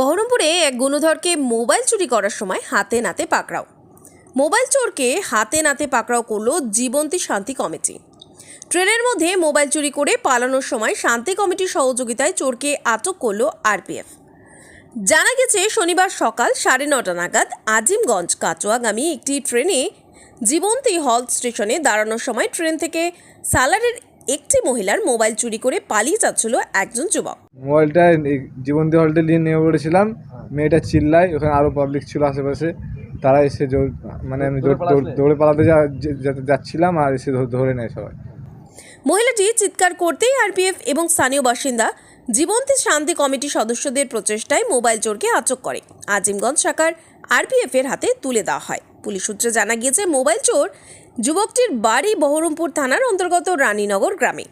বহরমপুরে এক গুণধরকে মোবাইল চুরি করার সময় হাতে নাতে পাকড়াও। মোবাইল চোরকে হাতে নাতে পাকড়াও করল জীবন্তী শান্তি কমিটি। ট্রেনের মধ্যে মোবাইল চুরি করে পালানোর সময় শান্তি কমিটির সহযোগিতায় চোরকে আটক করল আরপিএফ। জানা গেছে, শনিবার সকাল সাড়ে নটা নাগাদ আজিমগঞ্জ কাচোয়াগামী একটি ট্রেনে জীবন্তী হল স্টেশনে দাঁড়ানোর সময় ট্রেন থেকে সালারের একটি মহিলার মোবাইল চুরি করে পালিয়ে যাচ্ছিল একজন যুবক। মোবাইলটা জীবন্তী হলটা নিয়ে নেমে পড়েছিলাম। মেয়েটা চিল্লায় ওখানে আরও পাবলিক ছিল আশেপাশে। তারা এসে জোর- মানে আমি দৌড়- পালাতে যা- যাচ্ছিলাম আর এসে ধরে নেয় সবাই। মহিলাটি চিৎকার করতেই আরপিএফ এবং স্থানীয় বাসিন্দা জীবন্তী শান্তি কমিটির সদস্যদের প্রচেষ্টায় মোবাইল চোরকে আটক করে। আজিমগঞ্জ শাখার আরপিএফ এর হাতে তুলে দেওয়া হয়। পুলিশ সূত্রে জানা গিয়েছে মোবাইল চোর যুবকটির বাড়ি বহরমপুর থানার অন্তর্গত রানীনগর গ্রামে।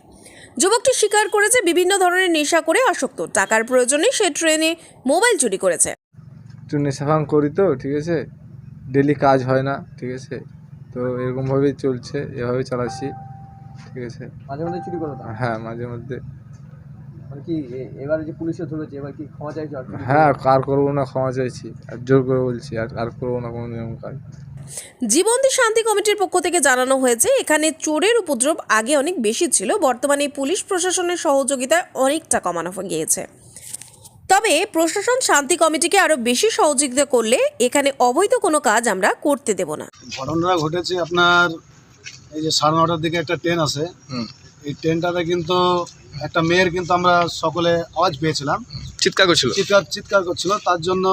যুবকটি স্বীকার করেছে বিভিন্ন ধরনের নেশা করে আসক্ত। টাকার প্রয়োজনে সে ট্রেনে মোবাইল চুরি করেছে। একটু নেশাভাং করি তো ঠিক আছে? ডেলি কাজ হয় না ঠিক আছে? তো এরকমভাবেই চলছে এভাবেই চালাচ্ছি ঠিক আছে? মাঝে মধ্যে চুরি করো হ্যাঁ মাঝে মধ্যে। কি এবারে যে পুলিশে ধরেছে এবার কি ক্ষমা চাইছো হ্যাঁ আর করব না ক্ষমা চাইছি। আর জোর করে বলছি আর আর করব না কোনো নিয়ম কাজ জীবন্তী শান্তি কমিটির পক্ষ থেকে জানানো হয়েছে এখানে চোরের উপদ্রব আগে অনেক বেশি ছিল বর্তমানে পুলিশ প্রশাসনের সহযোগিতায় অনেকটা কমানো গিয়েছে। তবে প্রশাসন শান্তি কমিটিকে আরও বেশি সহযোগিতা করলে এখানে অবৈধ কোনো কাজ আমরা করতে দেব না। ঘটনাটা ঘটেছে আপনার এই যে সাড়ে নটার দিকে একটা ট্রেন আছে এই ট্রেনটাতে কিন্তু একটা মেয়ের কিন্তু আমরা সকলে আওয়াজ পেয়েছিলাম। চিৎকার করছিল? চিৎকার চিৎকার করছিল। তার জন্য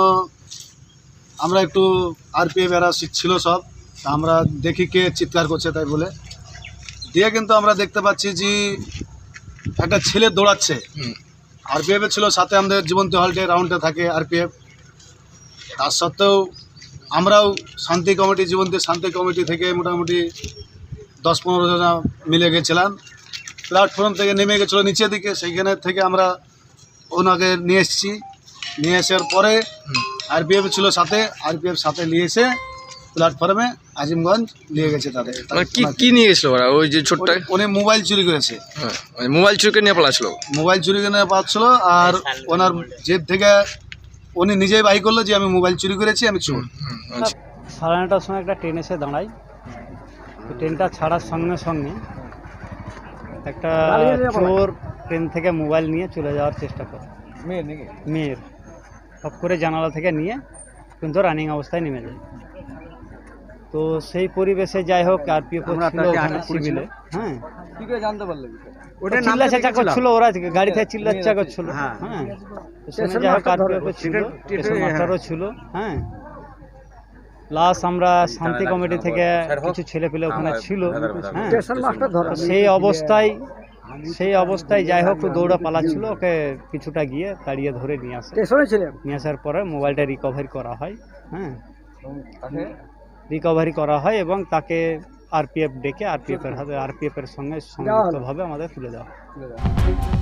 আমরা একটু আরপিএফ এরা ছিল সব। তা আমরা দেখি কে চিৎকার করছে তাই বলে। দিয়ে কিন্তু আমরা দেখতে পাচ্ছি যে একটা ছেলে দৌড়াচ্ছে। আরপিএফ ছিল সাথে আমাদের জীবন্ত হলটে রাউন্ডে থাকে আরপিএফ। তার সত্ত্বেও আমরাও শান্তি কমিটি জীবন্তী শান্তি কমিটি থেকে মোটামুটি দশ পনেরো জনা মিলে গেছিলাম। প্ল্যাটফর্ম থেকে নেমে গেছিল নিচের দিকে সেইখানে থেকে আমরা ওনাকে নিয়ে এসেছি। নিয়ে আসার পরে আরপিএফ ছিল সাথে আরপিএফ সাথে নিয়ে এসে প্ল্যাটফর্মে আজিমগঞ্জ নিয়ে গেছে তাদের। মানে কি কি নিয়ে গেছিল ওরা? ওই যে ছোট্ট উনি- মোবাইল চুরি করেছে। হ্যাঁ মানে মোবাইল চুরিকে নিয়ে পালাছিল মোবাইল চুরি করে পাচ্ছিল আর ওনার জেদ থেকে উনি নিজেই বাই করল যে আমি মোবাইল চুরি করেছি আমি চোর। আচ্ছা। সাড়ে নটার সময় একটা ট্রেন এসে দাঁড়ায়। তো ট্রেনটা ছাড়ার সঙ্গে সঙ্গে একটা চোর ট্রেন থেকে মোবাইল নিয়ে চলে যাওয়ার চেষ্টা করে। নাকি? মেয়ের। সব করে জানালা থেকে নিয়ে কিন্তু রানিং অবস্থায় নেমে যায়। তো সেই পরিবেশে যাই হোক আর পি। সিভিলে হ্যাঁ। কি করে জানতে পারলে ওটা চিল্লা চেঁচা করছিল ওরা গাড়ি থেকে চিল্লা চেঁচা করছিল। হ্যাঁ। হ্যাঁ। যাই হোক ছিল হ্যাঁ। প্লাস আমরা শান্তি কমিটি থেকে কিছু ছেলে পেলে ওখানে ছিল। হ্যাঁ। সেই অবস্থায় সেই অবস্থায় যাই হোক দৌড়া পালাচ্ছিল ওকে কিছুটা গিয়ে তাড়িয়ে ধরে নিয়ে আসে। নিয়ে আসার পরে মোবাইলটা রিকভারি করা হয় হ্যাঁ। রিকভারি করা হয় এবং তাকে আরপিএফ ডেকে আরপিএফ এর হাতে আরপিএফ এর সঙ্গে সংযুক্তভাবে আমাদের তুলে দেওয়া হয়। তুলে দাও